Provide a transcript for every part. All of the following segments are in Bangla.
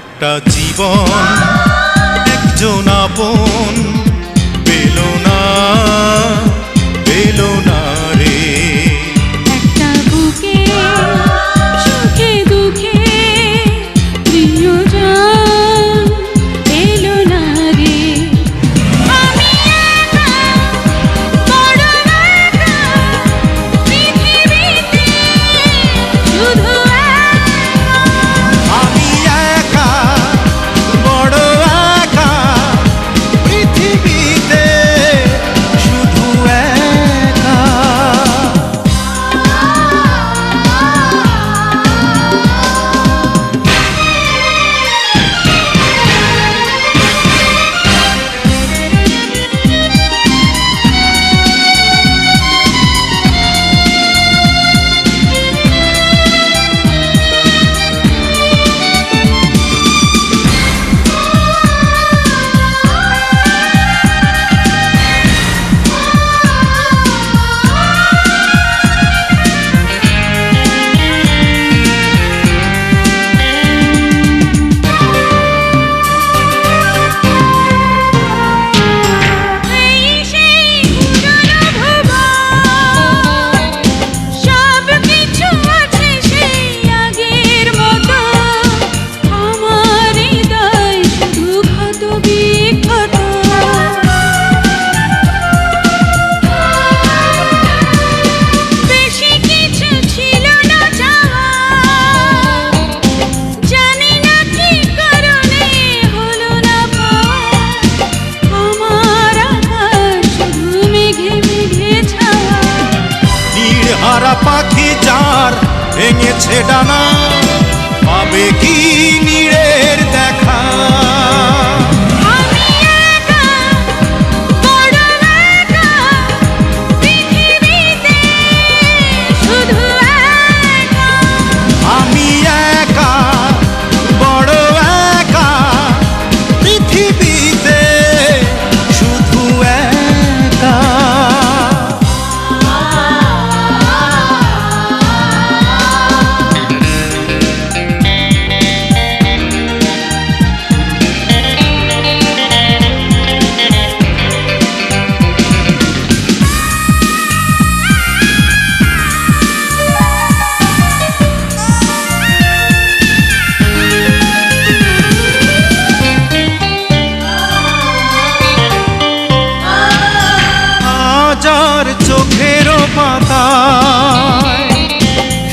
একটা জীবন একজন আপন পেল না পেল না।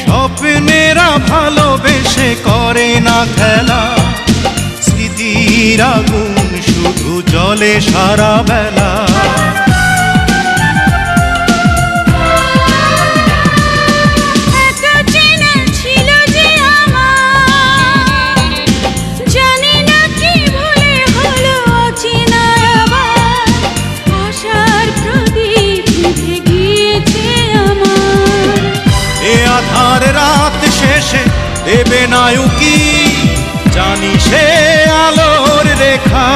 স্বপ্নেরা ভালোবেসে করে না খেলা। স্মৃতির আগুন শুধু জলে সারা বেলা। আর রাত শেষে দেবে নায়ুকি জানি সে আলোর রেখা।